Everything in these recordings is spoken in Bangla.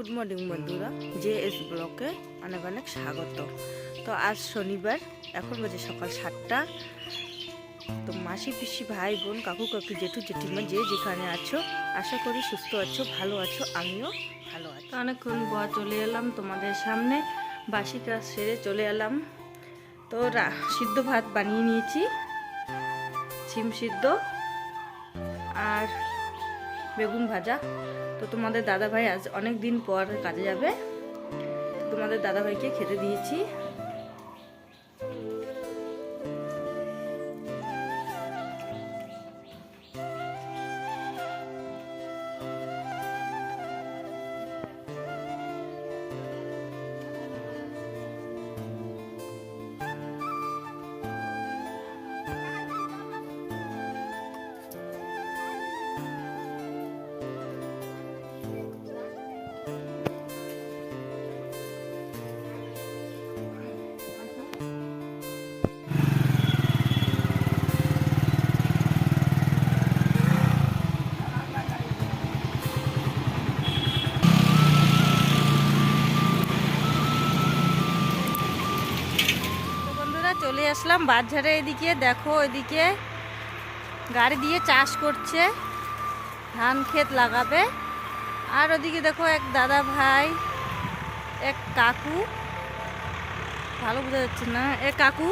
গুড মর্নিং বন্ধুরা জে এস ব্লকে অনেক অনেক স্বাগত। তো আজ শনিবার, এখন বাজে সকাল সাতটা। তো মাসি, পিসি, ভাই, বোন, কাকু কাকু, জেঠু, জেঠিমা, যে যেখানে আছো, আশা করি সুস্থ আছো, ভালো আছো, আমিও ভালো আছি। অনেকক্ষণ পর চলে এলাম তোমাদের সামনে বাসি কাজ সেরে চলে এলাম। তো সিদ্ধ ভাত বানিয়ে নিয়েছি সিম সিদ্ধ, আর বেগুন ভাজা। তো তোমাদের দাদাভাই আজ অনেক দিন পর কাজে যাবে। তোমাদের দাদাভাইকে খেতে দিয়েছি। আসলাম বাজারে এদিকে, দেখো এদিকে গাড়ি দিয়ে চাষ করছে, ধান ক্ষেত লাগাবে। আর ওদিকে দেখো এক দাদা ভাই, এক কাকু। ভালো বোঝা যাচ্ছে না এক কাকু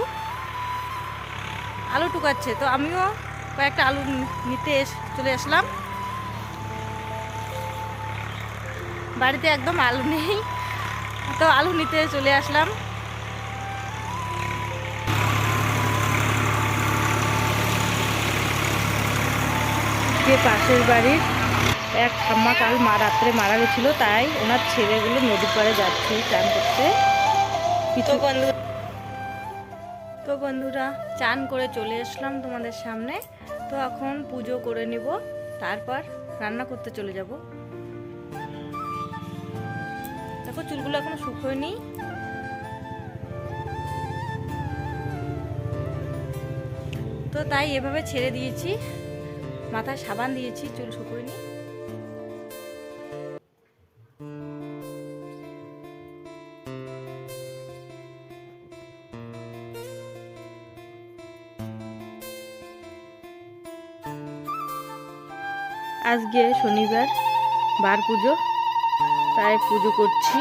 আলু টুকাচ্ছে। তো আমিও কয়েকটা আলু নিতে চলে আসলাম। বাড়িতে একদম আলু নেই, তো আলু নিতে চলে আসলাম। যে পাশের বাড়ির এক ঠাম্মা কাল মা রাত্রে মারা গেছিল তাই ওনার ছেলেগুলো নদীর পাড়ে যাচ্ছে চান করতে কিছু বন্ধু তো বন্ধুরা চান করে চলে আসলাম তোমাদের সামনে। তো এখন পুজো করে নিব তারপর রান্না করতে চলে যাব। দেখো চুলগুলো এখনও শুকোয়নি তো তাই এভাবে ছেড়ে দিয়েছি। মাথায় সাবান দিয়েছি চুল শুকোয়নি। আজকে শনিবার বার পুজো তাই পুজো করছি।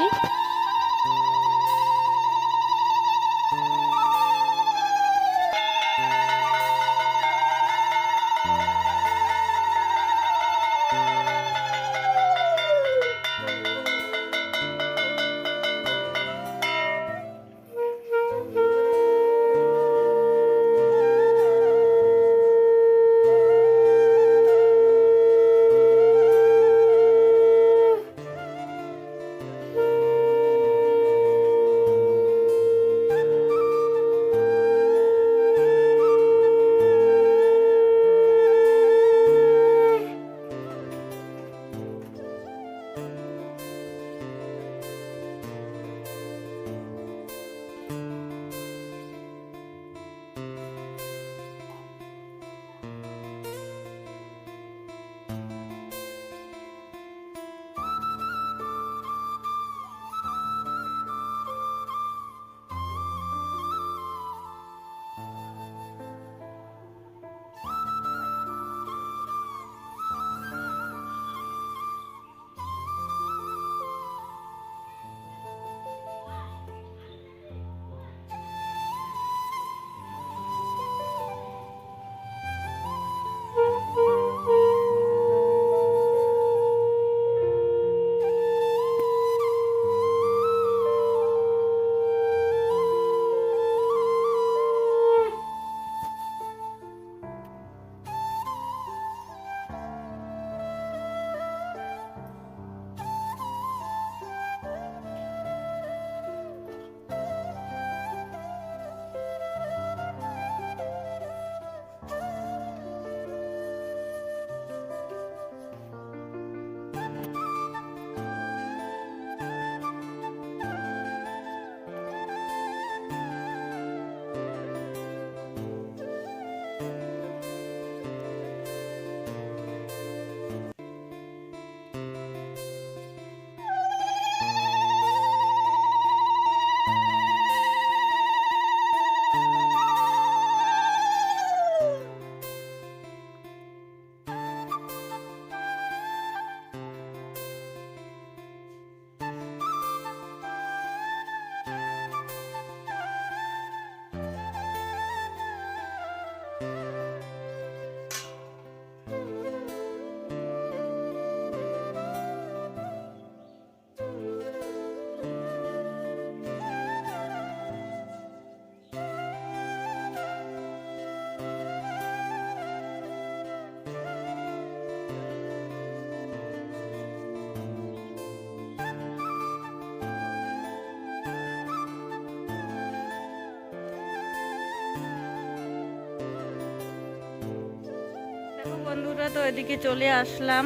বন্ধুরা তো এদিকে চলে আসলাম।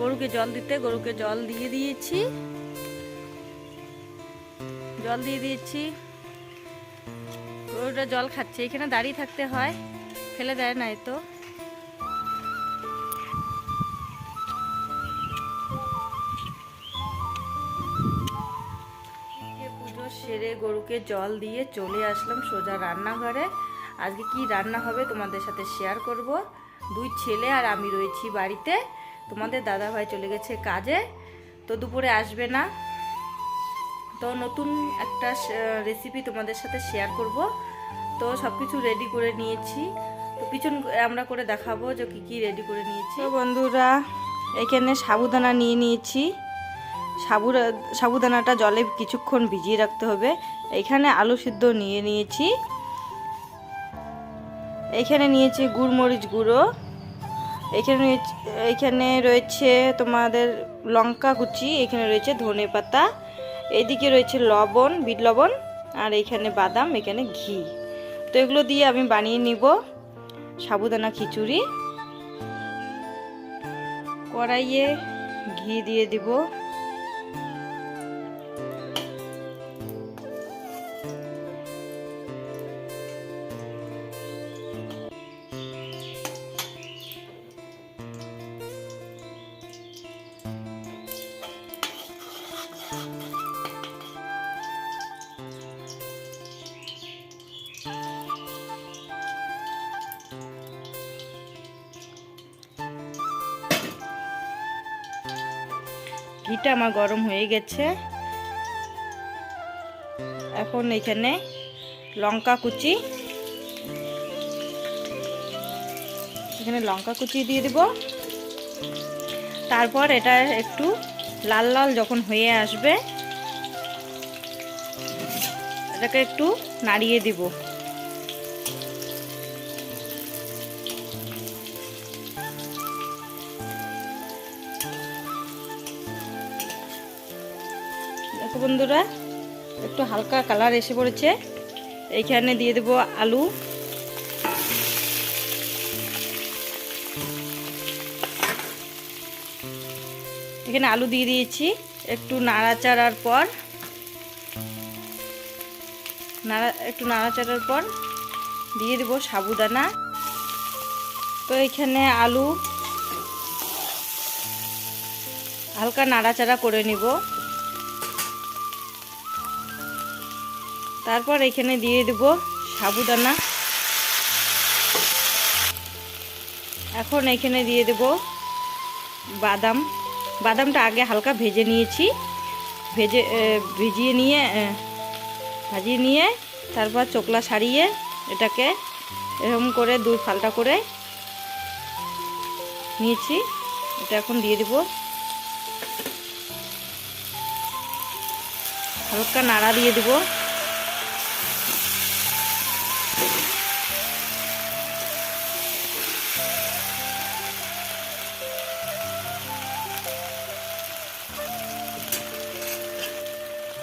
গরুকে জল দিতে, গরুকে জল দিয়ে দিয়েছি। জল দিয়ে দিয়েছি। গরুটা জল খাচ্ছে, এখানে দাঁড়িয়ে থাকতে হয়, ফেলে দেয় নাই তো। পুজো সেরে গরুকে জল দিয়ে চলে আসলাম সোজা রান্নাঘরে। আজকে কি রান্না হবে তোমাদের সাথে শেয়ার করব। দুই ছেলে আর আমি রয়েছি বাড়িতে। তোমাদের দাদা ভাই চলে গেছে কাজে, তো দুপুরে আসবে না। তো নতুন একটা রেসিপি তোমাদের সাথে শেয়ার করব। তো সব কিছু রেডি করে নিয়েছি। তো পিছন আমরা করে দেখাবো যে কী কী রেডি করে নিয়েছি। বন্ধুরা, এখানে সাবুদানা নিয়ে নিয়েছি। সাবুর, সাবুদানাটা জলে কিছুক্ষণ ভিজিয়ে রাখতে হবে। এখানে আলু সিদ্ধ নিয়ে নিয়েছি। এখানে নিয়েছি গুড়মরিচ গুঁড়ো। এখানে এখানে রয়েছে তোমাদের লঙ্কা কুচি, এখানে রয়েছে ধনে পাতা এইদিকে রয়েছে লবণ, বিট লবণ, আর এখানে বাদাম, এখানে ঘি। তো এগুলো দিয়ে আমি বানিয়ে নিব সাবুদানা খিচুড়ি। কড়াইয়ে ঘি দিয়ে দিব। ঘিটা আমার গরম হয়ে গেছে। এখন এখানে লঙ্কা কুচি। এখানে লঙ্কা কুচি দিয়ে দিব। তারপর এটা একটু লাল লাল যখন হয়ে আসবে, এটাকে একটু নাড়িয়ে দিব। বন্ধুরা। একটু হালকা কালার এসে পড়েছে। এইখানে দিয়ে দেবো আলু। এখানে আলু দিয়ে দিয়েছি। একটু নাড়াচাড়ার পর। নাড়া, একটু নাড়াচাড়ার পর দিয়ে দেবো সাবুদানা। তো এখানে আলু হালকা নাড়াচাড়া করে নিব। তারপর এখানে দিয়ে দেব সাবুদানা। এখন এখানে দিয়ে দেব বাদাম। বাদামটা আগে হালকা ভেজে নিয়েছি। ভেজে ভিজিয়ে নিয়ে ভাজিয়ে নিয়ে তারপর চোকলা সারিয়ে এটাকে এরকম করে দুই ফালটা করে নিয়েছি। এটা এখন দিয়ে দেব। হালকা নাড়া দিয়ে দেবো।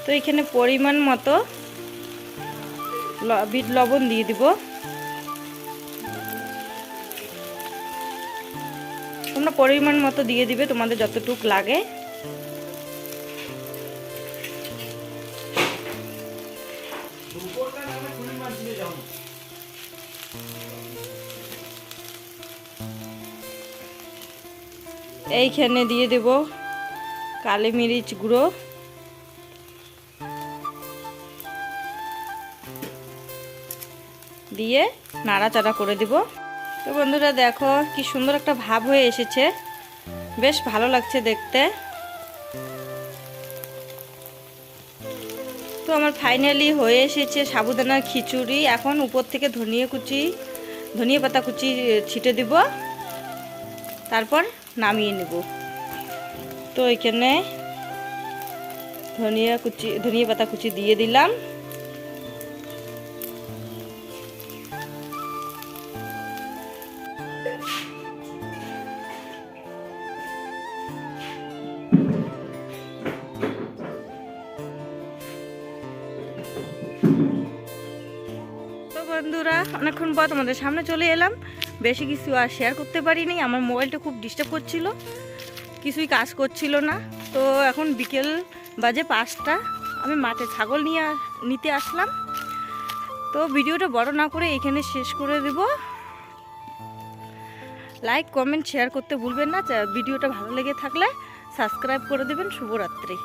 তো এখানে পরিমাণ মতো বিট লবণ দিয়ে দিব। তোমরা পরিমাণ মতো দিয়ে দিবে তোমাদের যতটুক লাগে। এইখানে দিয়ে দেব কালি মিরিচ গুঁড়ো। দিয়ে নাড়াচাড়া করে দিব। তো বন্ধুরা দেখো কি সুন্দর একটা ভাব হয়ে এসেছে। বেশ ভালো লাগছে দেখতে। তো আমার ফাইনালি হয়ে এসেছে সাবুদানার খিচুড়ি। এখন উপর থেকে ধনিয়া কুচি, ধনিয়া পাতা কুচি ছিটে দিব। তারপর নামিয়ে নেব। তো এখানে ধনিয়া কুচি, ধনিয়া পাতা কুচি দিয়ে দিলাম। অনেকক্ষণ পর তোমাদের সামনে চলে এলাম। বেশি কিছু আর শেয়ার করতে পারিনি, আমার মোবাইলটা খুব ডিস্টার্ব করছিল। কিছুই কাজ করছিল না। তো এখন বিকেল বাজে পাঁচটা, আমি মাঠে ছাগল নিয়ে নিতে আসলাম। তো ভিডিওটা বড় না করে এখানে শেষ করে দেব। লাইক কমেন্ট শেয়ার করতে ভুলবেন না। ভিডিওটা ভালো লেগে থাকলে সাবস্ক্রাইব করে দেবেন। শুভরাত্রি।